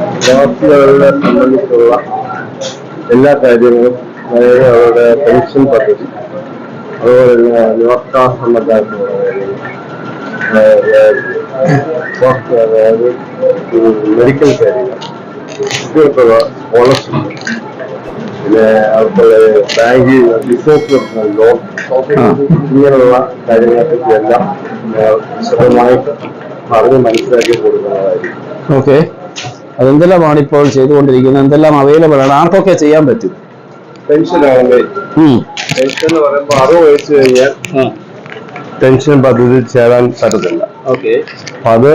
പ്രവാസികളെ സംബന്ധിച്ചുള്ള എല്ലാ കാര്യങ്ങളും അതായത് അവരുടെ പെൻഷൻ പദ്ധതി അതുപോലെ തന്നെ യുവക്കാ സംബന്ധമായിട്ടുള്ള കാര്യങ്ങൾ അതായത് മെഡിക്കൽ കാര്യങ്ങൾ കുട്ടികൾക്കുള്ള സ്കോളർഷിപ്പ് പിന്നെ അവർക്കുള്ള ബാങ്കിൽ ബിസിനസ് ലോൺ ഇങ്ങനെയുള്ള കാര്യങ്ങളെപ്പറ്റി എല്ലാം വിശദമായിട്ട് പറഞ്ഞ് മനസ്സിലാക്കി കൊടുക്കുന്നതായിരിക്കും. ഓക്കെ അതെന്തെല്ലാമാണ് ഇപ്പോൾ ചെയ്തുകൊണ്ടിരിക്കുന്നത്? എന്തെല്ലാം അവൈലബിൾ ആണ്? ആർക്കൊക്കെ ചെയ്യാൻ പറ്റും? പെൻഷൻ പദ്ധതി ചേരാൻ പറ്റത്തില്ല. അത്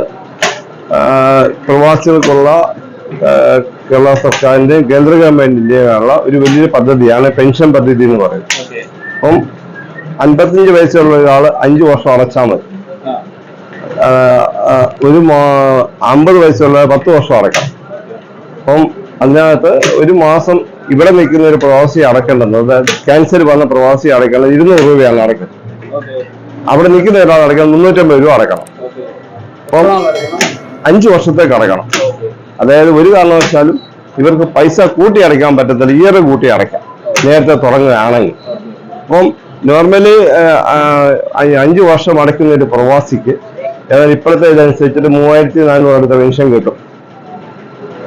പ്രവാസികൾക്കുള്ള കേരള സർക്കാരിന്റെയും കേന്ദ്ര ഗവൺമെന്റിന്റെയും ഒരു വലിയ പദ്ധതിയാണ് പെൻഷൻ പദ്ധതി എന്ന് പറയുന്നത്. ഓക്കെ അപ്പം അൻപത്തിയഞ്ച് വയസ്സുള്ള ഒരാൾ അഞ്ചു വർഷം അടച്ചാൽ മതി. ഒരു അമ്പത് വയസ്സുള്ള പത്ത് വർഷം അടക്കണം അപ്പം അതിനകത്ത് ഒരു മാസം ഇവിടെ നിൽക്കുന്ന ഒരു പ്രവാസി അടക്കേണ്ടത്. അതായത് ക്യാൻസർ വന്ന പ്രവാസി അടക്കേണ്ടത് ഇരുന്നൂറ് രൂപയാണ് അടക്കുന്നത് അവിടെ നിൽക്കുന്ന ഒരാൾ അടക്കണം മുന്നൂറ്റമ്പത് രൂപ അടക്കണം അപ്പം അഞ്ചു വർഷത്തേക്ക് അടക്കണം അതായത് ഒരു കാരണവശാലും ഇവർക്ക് പൈസ കൂട്ടി അടയ്ക്കാൻ പറ്റത്തില്ല ഇയർ കൂട്ടി അടയ്ക്കാം. നേരത്തെ തുടങ്ങുകയാണെങ്കിൽ. അപ്പം നോർമലി അഞ്ചു വർഷം അടയ്ക്കുന്ന ഒരു പ്രവാസിക്ക് ഏതായാലും ഇപ്പോഴത്തെ ഇതനുസരിച്ചിട്ട് മൂവായിരത്തി നാനൂറ് അടുത്ത പെൻഷൻ കിട്ടും.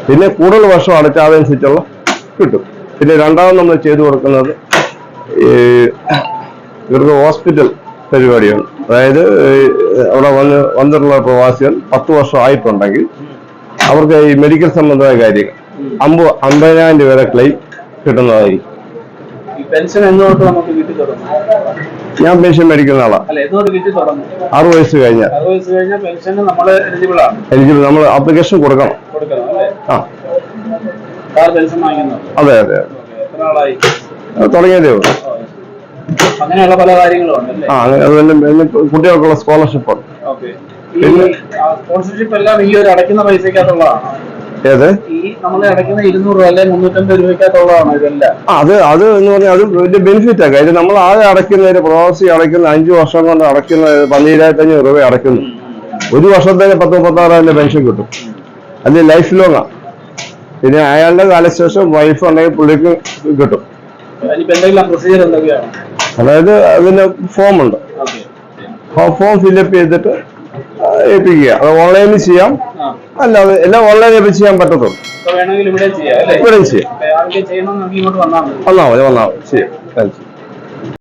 പിന്നെ കൂടുതൽ വർഷം അടച്ചാതനുസരിച്ചുള്ള കിട്ടും. പിന്നെ രണ്ടാമത് നമ്മൾ ചെയ്തു കൊടുക്കുന്നത് ഈ ഇവർക്ക് ഹോസ്പിറ്റൽ പരിപാടിയാണ്. അതായത് അവിടെ വന്ന് വന്നിട്ടുള്ള പ്രവാസികൾ പത്ത് വർഷം ആയിട്ടുണ്ടെങ്കിൽ അവർക്ക് ഈ മെഡിക്കൽ സംബന്ധമായ കാര്യങ്ങൾ അമ്പ അമ്പതിനായിരം രൂപ വരെ ക്ലെയിം കിട്ടുന്നതായിരിക്കും ഞാൻ പെൻഷൻ മേടിക്കുന്ന ആളാണ് അറുപത് വയസ്സ് കഴിഞ്ഞാൽ. എലിജിബിൾ നമ്മൾ ആപ്ലിക്കേഷൻ കൊടുക്കണം. ആ. അതെ അതെ. തുടങ്ങിയതേ ഉള്ളൂ. അങ്ങനെയുള്ള പല കാര്യങ്ങളും ഉണ്ട് അല്ലേ? ആ അതുപോലെ പിന്നെ കുട്ടികൾക്കുള്ള സ്കോളർഷിപ്പ് ഉണ്ട്. സ്പോൺസർഷിപ്പ് എല്ലാം ഈ ഒരു അടയ്ക്കുന്ന പൈസക്കകത്തുള്ളതാണ് ഏത്? ഈ നമ്മൾ അടയ്ക്കുന്ന ഇരുന്നൂറ് രൂപ അല്ലെങ്കിൽ മുന്നൂറ്റമ്പത് രൂപയ്ക്കകത്തുള്ളതാണ് ഇതെല്ലാം? ആ, അത് അത് എന്ന് പറഞ്ഞാൽ അത് വലിയ ബെനിഫിറ്റ് ആണ് കാര്യം നമ്മൾ ആകെ അടയ്ക്കുന്ന ഒരു പ്രവാസി അടയ്ക്കുന്ന അഞ്ചു വർഷം കൊണ്ട് അടയ്ക്കുന്ന പതിനേഴായിരത്തി അഞ്ഞൂറ് രൂപ അടയ്ക്കുന്നു. ഒരു വർഷത്തേക്ക് പത്ത് മുപ്പത്താറായിരം പെൻഷൻ കിട്ടും. അത് ലൈഫ് ലോങ് ആണ് പിന്നെ അയാളുടെ കാലശേഷം വൈഫ് ഉണ്ടെങ്കിൽ പുള്ളിക്ക് കിട്ടും. അതായത് അതിന് ഫോം ഉണ്ട്. ഫോം ഫില്ലപ്പ് ചെയ്തിട്ട് ഏൽപ്പിക്കുക. അത് ഓൺലൈനിൽ ചെയ്യാം. അല്ലാതെ എല്ലാം ഓൺലൈനിൽ ചെയ്യാൻ പറ്റത്തുള്ളൂ. ഇവിടെ ചെയ്യാം വന്നാൽ മതി. വന്നാൽ മതി ചെയ്യാം. Thank you